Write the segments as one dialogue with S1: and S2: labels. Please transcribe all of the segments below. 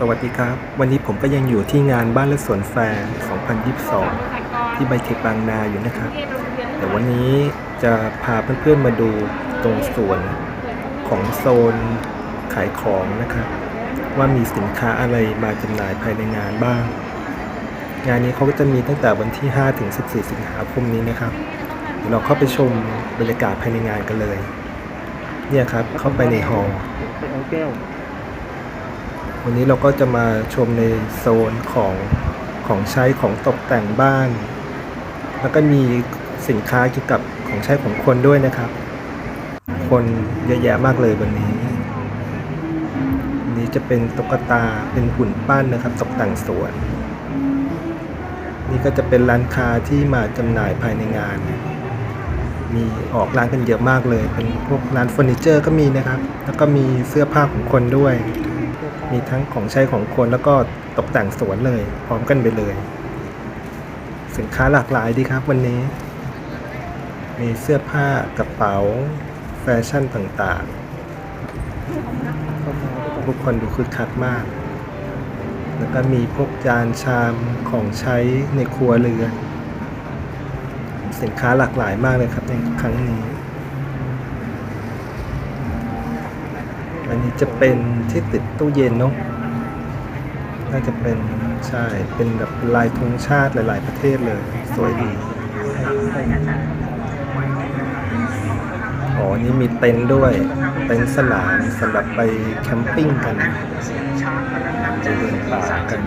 S1: สวัสดีครับ วันนี้ผมก็ยังอยู่ที่งานบ้านและสวนแฟร์ 2022 ที่ไบเทคบางนาอยู่นะครับ แต่วันนี้จะพาเพื่อนๆมาดูตรงส่วนของโซนขายของนะครับ ว่ามีสินค้าอะไรมาจำหน่ายภายในงานบ้าง งานนี้เขาก็จะมีตั้งแต่วันที่ 5 ถึง 14 สิงหาคมนี้นะครับ เดี๋ยวเราเข้าไปชมบรรยากาศภายในงานกันเลย เนี่ยครับเข้าไปในฮอลล์
S2: เป็นของแก้ วั
S1: นนี้เราก็จะมาชมในโซนของของใช้ของตกแต่งบ้าน แล้วก็มีสินค้าเกี่ยวกับของใช้ของคนด้วยนะครับ คนเยอะแยะมากเลยวันนี้อันนี้จะเป็นตุ๊กตาเป็นหุ่นปั้นนะครับ ตกแต่งสวน นี่ก็จะเป็นร้านค้าที่มาจำหน่ายภายในงาน มีออกร้านกันเยอะมากเลย เป็นพวกร้านเฟอร์นิเจอร์ก็มีนะครับ แล้วก็มีเสื้อผ้าของคนด้วย มีทั้งของใช้ของคนแล้วก็ตกแต่งสวนเลย พร้อมกันไปเลย สินค้าหลากหลายดีครับวันนี้ มีเสื้อผ้ากระเป๋า แฟชั่นต่างๆผู้คนดูคึกคักมาก แล้วก็มีพวกจานชามของใช้ในครัวเรือนสินค้าหลากหลายมากเลยครับในครั้งนี้ อันนี้จะเป็นที่ติดตู้เย็นเนาะน่าจะเป็นใช่เป็นแบบลายธงชาติหลาย ๆ ประเทศเลย สวยดีอ๋อนี่มีเต็นท์ด้วย เต็นท์สนามสำหรับไปแคมปิ้งกันจะเดินป่ากัน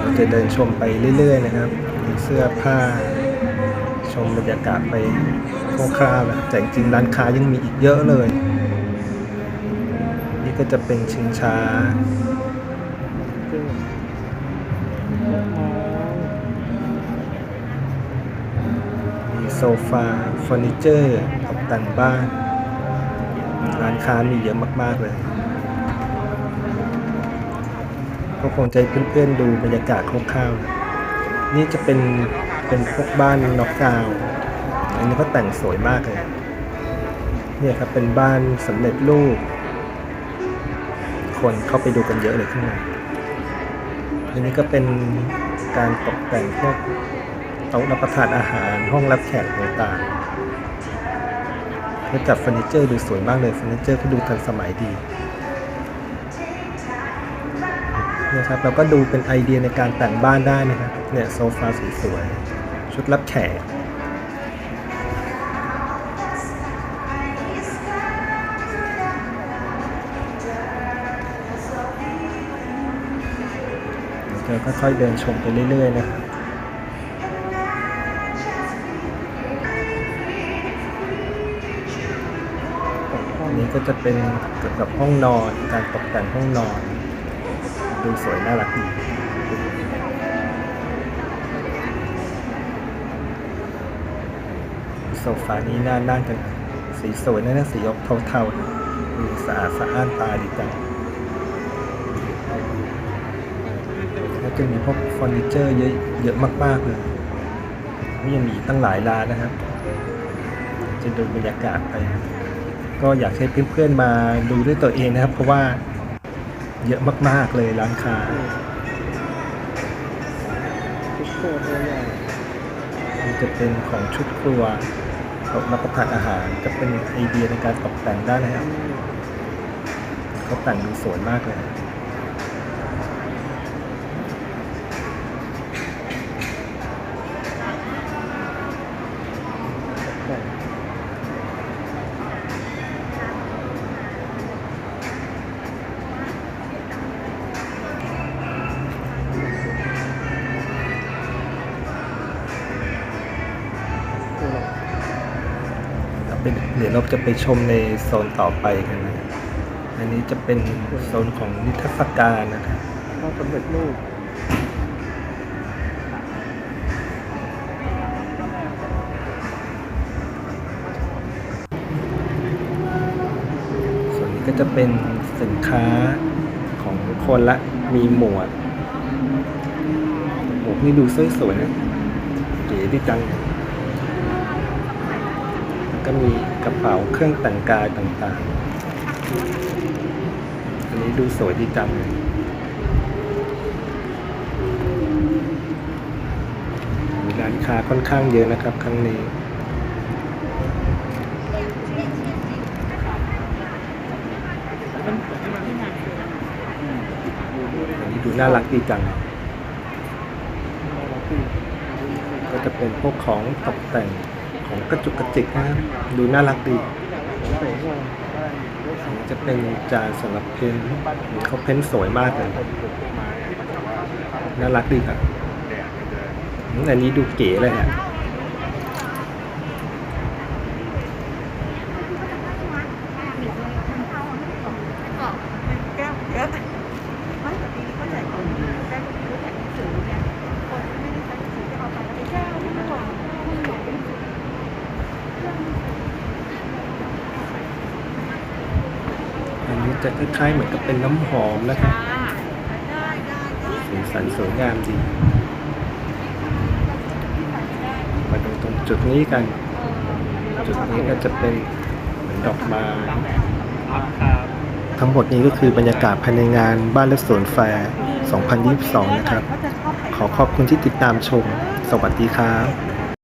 S1: เราจะเดินชมไปเรื่อย ๆ นะครับมีเสื้อผ้า ชมบรรยากาศไปคร่าวๆนะแต่จริงๆร้านค้ายังมีอีกเยอะเลย ก็จะเป็นชิงช้ามีโซฟาเฟอร์นิเจอร์ตกแต่งบ้านร้านค้ามีเยอะมาก ๆ เลยก็คงจะให้เพื่อนๆดูบรรยากาศคร่าวๆนี่จะเป็นเป็นพวกบ้านน็อกดาวน์อันนี้ก็แต่งสวยมากเลย เนี่ยครับเป็นบ้านสำเร็จรูป คนเข้าไปดูกันเยอะเลยข้างในอันนี้ก็เป็นการตกแต่งพวกโต๊ะรับประทานอาหารห้องรับแขกต่างๆแล้วจัดเฟอร์นิเจอร์ดูสวยมากเลยเฟอร์นิเจอร์ก็ดูทันสมัยดีนี่ยครับเราก็ดูเป็นไอเดียในการแต่งบ้านได้นะครับเนี่ยโซฟาสวยๆชุดรับแขก ดี๋ยวค่อยๆเดินชมไปเรื่อยๆนะครับอันนี้ก็จะเป็นเกี่ยวกับห้องนอนการตกแต่งห้องนอน ดูสวยน่ารักดีโซฟานี้น่านั่งกันสีสวยนะเนี่ยสีออกเทาๆดูสะอาดสะอ้านตาดีจัง จะมีพวกเฟอร์นิเจอร์เยอะเยอะมากๆเลยนี่ยังมีอีกตั้งหลายร้านนะครับ จะดูบรรยากาศไป ก็อยากให้เพื่อนๆมาดูด้วยตัวเองนะครับ เพราะว่าเยอะมากๆเลยร้านค้า
S2: ทุกโครตัวใหญ่
S1: นี่จะเป็นของชุดครัวโต๊ะรับประทานอาหารก็เป็นไอเดียในการตกแต่งได้นะครับเขาแต่งดูสวยมากเลย เป็นเดี๋ยวเราจะไปชมในโซนต่อไปกันนะ อันนี้จะเป็นโซนของนิทรรศการนะครับ
S2: ข้าวสำเร็จรูป
S1: ส่วนนี้ก็จะเป็นสินค้าของคนละมีหมวด หมวกนี่ดูสวยๆนะเก๋ดีจังแล้ว ก็มีกระเป๋าเครื่องแต่งกายต่างๆ อันนี้ดูสวยดีจังเลยมีร้านค้าค่อนข้างเยอะนะครับครั้งนี้อันนี้ดูน่ารักดีจัง ก็จะเป็นพวกของตกแต่ง ของกระจุกกระจิกนะครับดูน่ารักดีจะเป็นจานสำหรับเพ้นเขาเพ้นสวยมากเลยน่ารักดีครับอันนี้ดูเก๋เลยฮะ
S3: แก้วเยอะไม่แต่ปีนี้ก็ใหญ่กว่าแก้วปีนี้แผ่นหนังสือเนี่ยคนที่ไม่ได้ใช้หนังสือก็เอาไปแล้วไปแก้วไม่ได้หวังไม่ได้หวังเป็นสื อ
S1: อันนี้จะคล้ายๆเหมือนกับเป็นน้ำหอมนะครับ
S3: ได้ได้ได้
S1: สีสันสวยงามดี มาดูตรงจุดนี้กัน จุดนี้ก็จะเป็นเหมือนดอกไม้ทั้งหมดนี้ก็คือบรรยากาศภายในงานบ้านและสวนแฟร์ 2022 นะครับ ขอขอบคุณที่ติดตามชม สวัสดีครับ